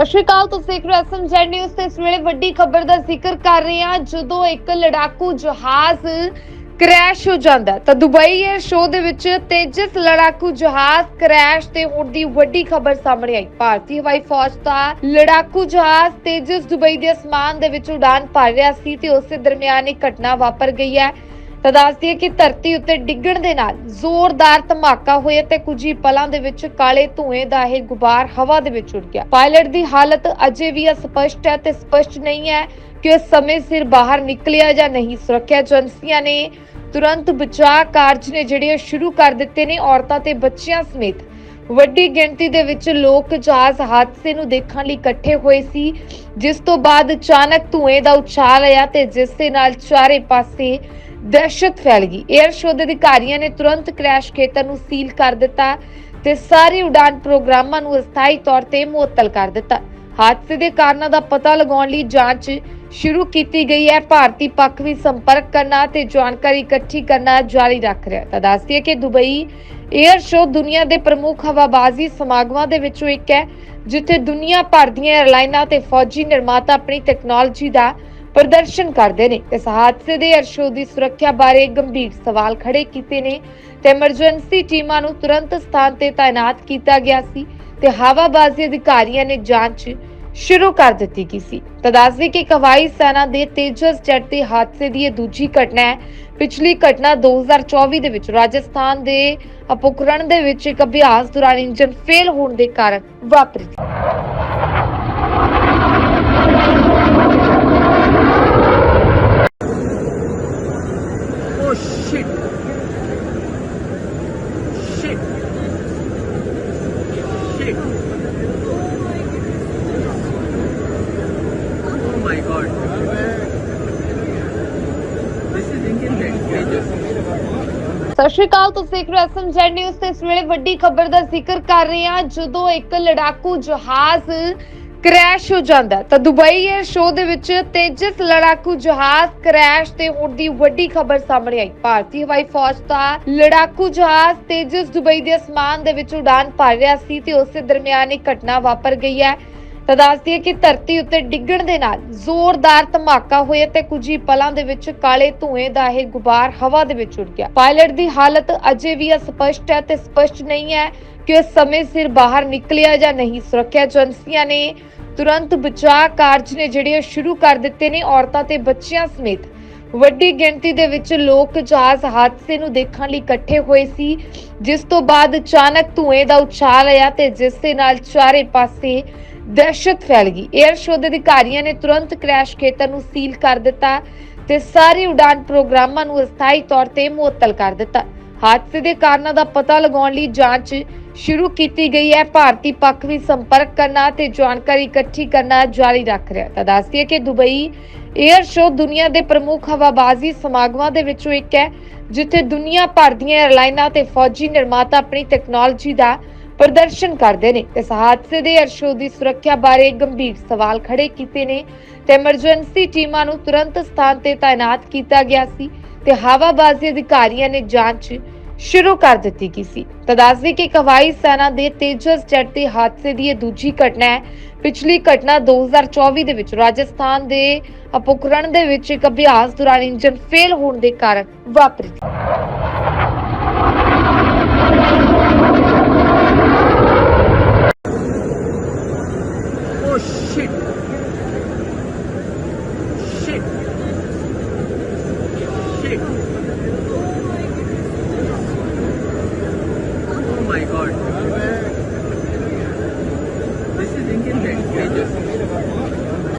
ਸਤਿ ਸ਼੍ਰੀ ਅਕਾਲ, ਤੁਸੀਂ ਦੇਖ ਰਹੇ ਹੋ ਐਸਐਮਜੈਡ ਨਿਊਜ਼ ਤੇ ਇਸ ਵੇਲੇ ਵੱਡੀ ਖਬਰ ਦਾ ਜ਼ਿਕਰ ਕਰ ਰਹੇ ਹਾਂ। ਜਦੋਂ ਇੱਕ ਲੜਾਕੂ ਜਹਾਜ਼ ਕ੍ਰੈਸ਼ ਹੋ ਜਾਂਦਾ ਤਾਂ ਦੁਬਈ 에ਅਰ ਸ਼ੋਅ ਦੇ ਵਿੱਚ ਤੇਜਸ ਲੜਾਕੂ ਜਹਾਜ਼ ਕ੍ਰੈਸ਼ ਤੇ ਹੋਣ ਦੀ ਵੱਡੀ ਖਬਰ ਸਾਹਮਣੇ ਆਈ। ਭਾਰਤੀ ਹਵਾਈ ਫੌਜ ਦਾ ਲੜਾਕੂ ਜਹਾਜ਼ ਤੇਜਸ ਦੁਬਈ ਦੇ ਅਸਮਾਨ ਦੇ ਵਿੱਚ ਉਡਾਨ ਭਰ ਰਿਹਾ ਸੀ ਤੇ ਉਸੇ ਦਰਮਿਆਨ ਇੱਕ ਘਟਨਾ ਵਾਪਰ ਗਈ ਹੈ। ਤਾਂ ਦੱਸਦੀ ਹੈ ਕਿ ਧਰਤੀ ਉੱਤੇ ਡਿੱਗਣ ਦੇ ਨਾਲ ਜ਼ੋਰਦਾਰ ਧਮਾਕਾ ਹੋਇਆ ਤੇ ਕੁਝ ਹੀ ਪਲਾਂ ਦੇ ਵਿੱਚ ਕਾਲੇ ਧੂਏ ਦਾ ਇਹ ਗੁਬਾਰ ਹਵਾ ਦੇ ਵਿੱਚ ਉੱਡ ਗਿਆ। ਪਾਇਲਟ ਦੀ ਹਾਲਤ ਅਜੇ ਵੀ ਅਸਪਸ਼ਟ ਹੈ ਤੇ ਸਪਸ਼ਟ ਨਹੀਂ ਹੈ ਕਿ ਉਹ ਸਮੇਂ ਸਿਰ ਬਾਹਰ ਨਿਕਲਿਆ ਜਾਂ ਨਹੀਂ। ਸੁਰੱਖਿਆ ਏਜੰਸੀਆਂ ਨੇ ਤੁਰੰਤ ਬਚਾਅ ਕਾਰਜ ਨੇ ਜਿਹੜੇ ਉਹ ਸ਼ੁਰੂ ਕਰ ਦਿੱਤੇ ਨੇ ਔਰਤਾਂ ਤੇ ਬੱਚਿਆਂ ਸਮੇਤ। ਵੱਡੀ ਗਿਣਤੀ ਦੇ ਵਿੱਚ ਲੋਕ ਜਹਾਜ਼ ਹਾਦਸੇ ਨੂੰ ਦੇਖਣ ਲਈ ਇਕੱਠੇ ਹੋਏ ਸੀ, ਜਿਸ ਤੋਂ ਬਾਅਦ ਅਚਾਨਕ ਧੂਏ ਦਾ ਉਛਾਲ ਆਇਆ ਤੇ ਜਿਸ ਦੇ ਨਾਲ ਚਾਰੇ ਪਾਸੇ ਦਹਿਸ਼ਤ ਫੈਲ ਗਈ। 에ਅਰ ਸ਼ੋ ਦੇ ਅਧਿਕਾਰੀਆਂ ਨੇ ਤੁਰੰਤ ਕ੍ਰੈਸ਼ ਖੇਤਰ ਨੂੰ ਸੀਲ ਕਰ ਦਿੱਤਾ ਤੇ ਸਾਰੇ ਉਡਾਨ ਪ੍ਰੋਗਰਾਮਾਂ ਨੂੰ ਅਸਥਾਈ ਤੌਰ ਤੇ ਮੁਅੱਤਲ ਕਰ ਦਿੱਤਾ। ਹਾਦਸੇ ਦੇ ਕਾਰਨਾਂ ਦਾ ਪਤਾ ਲਗਾਉਣ ਲਈ ਜਾਂਚ ਸ਼ੁਰੂ ਕੀਤੀ ਗਈ ਹੈ। ਭਾਰਤੀ ਪੱਖ ਵੀ ਸੰਪਰਕ ਕਰਨਾ ਤੇ ਜਾਣਕਾਰੀ ਇਕੱਠੀ ਕਰਨਾ ਜਾਰੀ ਰੱਖ ਰਿਹਾ ਤਾਂ ਦੱਸਦੀ ਹੈ ਕਿ ਦੁਬਈ 에ਅਰ ਸ਼ੋ ਦੁਨੀਆ ਦੇ ਪ੍ਰਮੁੱਖ ਹਵਾਬਾਜ਼ੀ ਸਮਾਗਮਾਂ ਦੇ ਵਿੱਚੋਂ ਇੱਕ ਹੈ, ਜਿੱਥੇ ਦੁਨੀਆ ਭਰ ਦੀਆਂ 에ਅਰਲਾਈਨਾਂ ਤੇ ਫੌਜੀ ਨਿਰਮਾਤਾ ਆਪਣੀ ਟੈਕਨੋਲੋਜੀ ਦਾ ਪ੍ਰਦਰਸ਼ਨ ਕਰਦੇ ਨੇ। ਇਸ ਹਾਦਸੇ ਦੇ 에ਅਰ ਦੀ ਸੁਰੱਖਿਆ ਬਾਰੇ ਗੰਭੀਰ ਸਵਾਲ ਖੜੇ ਕੀਤੇ ਨੇ ਤੇ ਐਮਰਜੈਂਸੀ ਟੀਮਾਂ ਨੂੰ ਤੁਰੰਤ ਸਥਾਨ ਤੇ ਤਾਇਨਾਤ ਕੀਤਾ ਗਿਆ ਸੀ ਤੇ ਹਵਾਬਾਜ਼ੀ ਅਧਿਕਾਰੀਆਂ ਨੇ ਜਾਂਚ ਸ਼ੁਰੂ ਕਰ ਦਿੱਤੀ ਗਈ ਸੀ। ਤਾਂ ਕਿ ਹਵਾਈ ਸੈਨਾ ਦੇ ਤੇਜਸ ਜੈਟ ਦੇ ਹਾਦਸੇ ਦੀ ਇਹ ਦੂਜੀ ਘਟਨਾ ਹੈ। ਪਿਛਲੀ ਘਟਨਾ 2024 ਦੇ ਵਿੱਚ ਰਾਜਸਥਾਨ ਦੇ ਅਪੋਕਰਨ ਦੇ ਵਿੱਚ ਇੱਕ ਅਭਿਆਸ ਦੌਰਾਨ ਇੰਜਨ ਫੇਲ ਹੋਣ ਦੇ ਕਾਰਨ ਵਾਪਰੀ। ਸਤਿ ਸ਼੍ਰੀ ਅਕਾਲ ਤੁਸੀਂ ਦੇਖ ਰਹੇ ਹੋ ਐਸਐਮਜੈਡ ਨਿਊਜ਼ ਤੇ ਇਸ ਵੇਲੇ ਵੱਡੀ ਖਬਰ ਦਾ ਜ਼ਿਕਰ ਕਰ ਰਹੇ ਹਾਂ ਜਦੋਂ ਇੱਕ ਲੜਾਕੂ ਜਹਾਜ਼ ਕ੍ਰੈਸ਼ ਹੋ ਜਾਂਦਾ ਹੈ। ਤਾਂ ਦੁਬਈ 에ਅਰ ਸ਼ੋਅ ਦੇ ਵਿੱਚ ਤੇਜਸ ਲੜਾਕੂ ਜਹਾਜ਼ ਕ੍ਰੈਸ਼ ਤੇ ਹੋਣ ਦੀ ਵੱਡੀ ਖਬਰ ਸਾਹਮਣੇ ਆਈ। ਭਾਰਤੀ ਹਵਾਈ ਫੌਜ ਦਾ ਲੜਾਕੂ ਜਹਾਜ਼ ਤੇਜਸ ਦੁਬਈ ਦੇ ਅਸਮਾਨ ਦੇ ਵਿੱਚ ਉਡਾਨ ਭਰ ਰਿਹਾ ਸੀ ਤੇ ਉਸੇ ਦਰਮਿਆਨ ਇੱਕ ਘਟਨਾ ਵਾਪਰ ਗਈ ਹੈ। ਤਾਂ ਦੱਸਦੀ ਹੈ ਕਿ ਧਰਤੀ ਉੱਤੇ ਡਿੱਗਣ ਦੇ ਨਾਲ ਜ਼ੋਰਦਾਰ ਧਮਾਕਾ ਹੋਇਆ ਤੇ ਕੁਝ ਹੀ ਪਲਾਂ ਦੇ ਵਿੱਚ ਕਾਲੇ ਧੂਏ ਦਾ ਇਹ ਗੁਬਾਰ ਹਵਾ ਦੇ ਵਿੱਚ ਉੱਡ ਗਿਆ। ਪਾਇਲਟ ਦੀ ਹਾਲਤ ਅਜੇ ਵੀ ਅਸਪਸ਼ਟ ਹੈ ਤੇ ਸਪਸ਼ਟ ਨਹੀਂ ਹੈ ਕਿ ਉਹ ਸਮੇਂ ਸਿਰ ਬਾਹਰ ਨਿਕਲਿਆ ਜਾਂ ਨਹੀਂ। ਸੁਰੱਖਿਆ ਏਜੰਸੀਆਂ ਨੇ ਤੁਰੰਤ ਬਚਾਅ ਕਾਰਜ ਨੇ ਜਿਹੜੇ ਉਹ ਸ਼ੁਰੂ ਕਰ ਦਿੱਤੇ ਨੇ, ਔਰਤਾਂ ਤੇ ਬੱਚਿਆਂ ਸਮੇਤ। ਵੱਡੀ ਗਿਣਤੀ ਦੇ ਵਿੱਚ ਲੋਕ ਜਹਾਜ਼ ਹਾਦਸੇ ਨੂੰ ਦੇਖਣ ਲਈ ਇਕੱਠੇ ਹੋਏ ਸੀ, ਜਿਸ ਤੋਂ ਬਾਅਦ ਅਚਾਨਕ ਧੂਏ ਦਾ ਉਛਾਲ ਆਇਆ ਤੇ ਜਿਸ ਦੇ ਨਾਲ ਚਾਰੇ ਪਾਸੇ ਦਹਿਸ਼ਤ ਫੈਲ ਗਈ। 에ਅਰ ਸ਼ੋ ਦੇ ਅਧਿਕਾਰੀਆਂ ਨੇ ਤੁਰੰਤ ਕ੍ਰੈਸ਼ ਖੇਤਰ ਨੂੰ ਸੀਲ ਕਰ ਦਿੱਤਾ ਤੇ ਸਾਰੇ ਉਡਾਨ ਪ੍ਰੋਗਰਾਮਾਂ ਨੂੰ ਅਸਥਾਈ ਤੌਰ ਤੇ ਮੁਅੱਤਲ ਕਰ ਦਿੱਤਾ। ਹਾਦਸੇ ਦੇ ਕਾਰਨਾਂ ਦਾ ਪਤਾ ਲਗਾਉਣ ਲਈ ਜਾਂਚ ਸ਼ੁਰੂ ਕੀਤੀ ਗਈ ਹੈ। ਭਾਰਤੀ ਪੱਖ ਵੀ ਸੰਪਰਕ ਕਰਨਾ ਤੇ ਜਾਣਕਾਰੀ ਇਕੱਠੀ ਕਰਨਾ ਜਾਰੀ ਰੱਖ ਰਿਹਾ ਤਾਂ ਦੱਸਦੀਏ ਕਿ ਦੁਬਈ 에ਅਰ ਸ਼ੋ ਦੁਨੀਆ ਦੇ ਪ੍ਰਮੁੱਖ ਹਵਾਬਾਜ਼ੀ ਸਮਾਗਮਾਂ ਦੇ ਵਿੱਚੋਂ ਇੱਕ ਹੈ, ਜਿੱਥੇ ਦੁਨੀਆ ਭਰ ਦੀਆਂ ਏਅਰਲਾਈਨਾਂ ਤੇ ਫੌਜੀ ਨਿਰਮਾਤਾ ਆਪਣੀ ਟੈਕਨੋਲੋਜੀ ਦਾ ਪ੍ਰਦਰਸ਼ਨ ਕਰਦੇ ਨੇ। ਇਸ ਹਾਦਸੇ ਦੇ 에ਅਰ ਦੀ ਸੁਰੱਖਿਆ ਬਾਰੇ ਗੰਭੀਰ ਸਵਾਲ ਖੜੇ ਕੀਤੇ ਨੇ। ਤੇ ਐਮਰਜੈਂਸੀ ਟੀਮਾਂ ਨੂੰ ਤੁਰੰਤ ਸਥਾਨ ਤੇ ਤਾਇਨਾਤ ਕੀਤਾ ਗਿਆ ਸੀ ਤੇ ਹਵਾਬਾਜ਼ੀ ਅਧਿਕਾਰੀਆਂ ਨੇ ਜਾਂਚ ਸ਼ੁਰੂ ਕਰ ਦਿੱਤੀ ਗਈ ਸੀ। ਤਾਂ ਦੱਸਦੇ ਕਿ ਇੱਕ ਹਵਾਈ ਸੈਨਾ ਦੇ ਤੇਜਸ ਜੈਟ ਦੇ ਹਾਦਸੇ ਦੀ ਇਹ ਦੂਜੀ ਘਟਨਾ ਹੈ। ਪਿਛਲੀ ਘਟਨਾ 2024 ਦੇ ਵਿੱਚ ਰਾਜਸਥਾਨ ਦੇ ਅਪੋਕਰਨ ਦੇ ਵਿੱਚ ਇੱਕ ਅਭਿਆਸ ਦੌਰਾਨ ਇੰਜਨ ਫੇਲ ਹੋਣ ਦੇ ਕਾਰਨ ਵਾਪਰੀ।